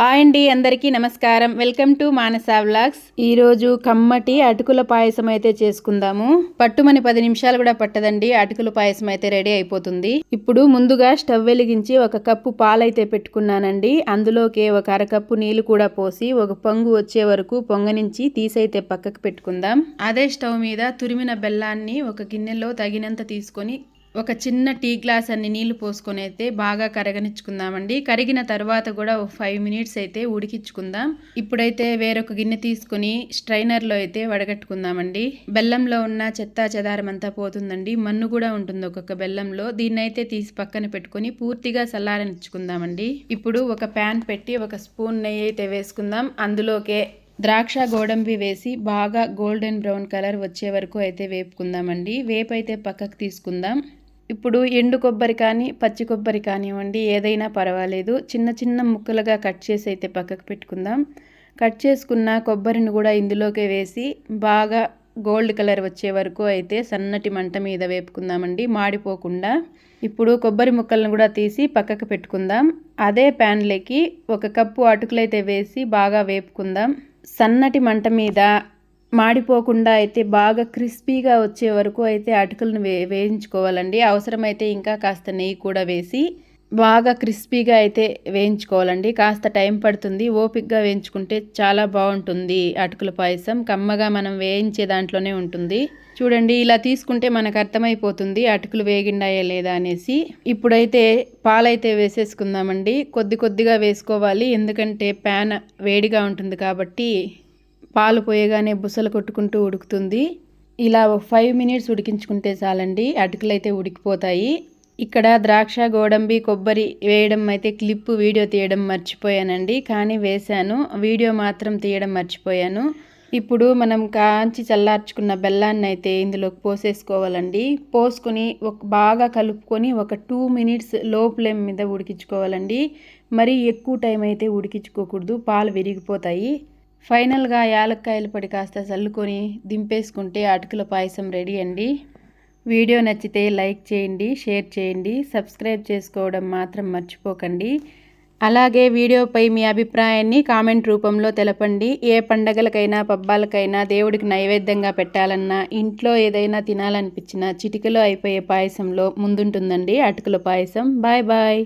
Hi అండి అందరికీ నమస్కారం. Welcome to Manasa vlogs. ఈరోజు కమ్మటి అటుకుల పాయసం అయితే చేసుకుందాము. పట్టుమని పది నిమిషాలు కూడా పట్టదండి అటుకుల పాయసం అయితే రెడీ అయిపోతుంది. ఇప్పుడు ముందుగా స్టవ్ వెలిగించి ఒక కప్పు పాలైతే పెట్టుకున్నానండి. అందులోకి ఒక అరకప్పు నీళ్ళు కూడా పోసి ఒక పొంగు వచ్చే వరకు పొంగనించి తీసైతే పక్కకు పెట్టుకుందాం. అదే స్టవ్ మీద తురిమిన బెల్లాన్ని ఒక గిన్నెలో తగినంత తీసుకొని ఒక చిన్న టీ గ్లాస్ అన్ని నీళ్ళు పోసుకొని అయితే బాగా కరగనిచ్చుకుందామండి. కరిగిన తర్వాత కూడా ఒక ఫైవ్ మినిట్స్ అయితే ఉడికించుకుందాం. ఇప్పుడైతే వేరొక గిన్నె తీసుకుని స్ట్రైనర్లో అయితే వడగట్టుకుందామండి. బెల్లంలో ఉన్న చెత్త చెదారం అంతా పోతుందండి. మన్ను కూడా ఉంటుంది ఒక్కొక్క బెల్లంలో. దీన్ని అయితే తీసి పక్కన పెట్టుకొని పూర్తిగా చల్లారనిచ్చుకుందామండి. ఇప్పుడు ఒక ప్యాన్ పెట్టి ఒక స్పూన్ నెయ్యి అయితే వేసుకుందాం. అందులోకే ద్రాక్ష గోడంబి వేసి బాగా గోల్డెన్ బ్రౌన్ కలర్ వచ్చే వరకు అయితే వేపుకుందామండి. వేపు అయితే పక్కకు తీసుకుందాం. ఇప్పుడు ఎండు కొబ్బరి కానీ పచ్చి కొబ్బరి కానివ్వండి ఏదైనా పర్వాలేదు. చిన్న చిన్న ముక్కలుగా కట్ చేసి అయితే పక్కకు పెట్టుకుందాం. కట్ చేసుకున్న కొబ్బరిని కూడా ఇందులోకి వేసి బాగా గోల్డ్ కలర్ వచ్చే వరకు అయితే సన్నటి మంట మీద వేపుకుందామండి. మాడిపోకుండా ఇప్పుడు కొబ్బరి ముక్కలను కూడా తీసి పక్కకు పెట్టుకుందాం. అదే ప్యాన్లోకి ఒక కప్పు అటుకులైతే వేసి బాగా వేపుకుందాం. సన్నటి మంట మీద మాడిపోకుండా అయితే బాగా క్రిస్పీగా వచ్చే వరకు అయితే అటుకులను వే వేయించుకోవాలండి. అవసరమైతే ఇంకా కాస్త నెయ్యి కూడా వేసి బాగా క్రిస్పీగా అయితే వేయించుకోవాలండి. కాస్త టైం పడుతుంది. ఓపిక్గా వేయించుకుంటే చాలా బాగుంటుంది అటుకుల పాయసం. కమ్మగా మనం వేయించే దాంట్లోనే ఉంటుంది. చూడండి ఇలా తీసుకుంటే మనకు అర్థమైపోతుంది అటుకులు వేగిండాయా లేదా అనేసి. ఇప్పుడైతే పాలైతే వేసేసుకుందామండి. కొద్ది కొద్దిగా వేసుకోవాలి. ఎందుకంటే ప్యాన్ వేడిగా ఉంటుంది కాబట్టి పాలు పోయగానే బుసలు కొట్టుకుంటూ ఉడుకుతుంది. ఇలా ఫైవ్ మినిట్స్ ఉడికించుకుంటే చాలండి అటుకులు అయితే ఉడికిపోతాయి. ఇక్కడ ద్రాక్ష గోడంబి కొబ్బరి వేయడం అయితే క్లిప్ వీడియో తీయడం మర్చిపోయానండి కానీ వేశాను. వీడియో మాత్రం తీయడం మర్చిపోయాను. ఇప్పుడు మనం కాంచి చల్లార్చుకున్న బెల్లాన్ని అయితే ఇందులోకి పోసేసుకోవాలండి. పోసుకొని ఒక బాగా కలుపుకొని ఒక టూ మినిట్స్లో ఫ్లేమ్ మీద ఉడికించుకోవాలండి. మరీ ఎక్కువ టైం అయితే ఉడికించుకోకూడదు పాలు విరిగిపోతాయి. ఫైనల్గా యాలక్కాయల పొడి కాస్త చల్లుకొని దింపేసుకుంటే అటుకుల పాయసం రెడీ అండి. వీడియో నచ్చితే లైక్ చేయండి షేర్ చేయండి సబ్స్క్రైబ్ చేసుకోవడం మాత్రం మర్చిపోకండి. అలాగే వీడియోపై మీ అభిప్రాయాన్ని కామెంట్ రూపంలో తెలపండి. ఏ పండగలకైనా పబ్బాలకైనా దేవుడికి నైవేద్యంగా పెట్టాలన్నా ఇంట్లో ఏదైనా తినాలనిపించినా చిటికలో అయిపోయే పాయసంలో ముందుంటుందండి అటుకుల పాయసం. Bye bye.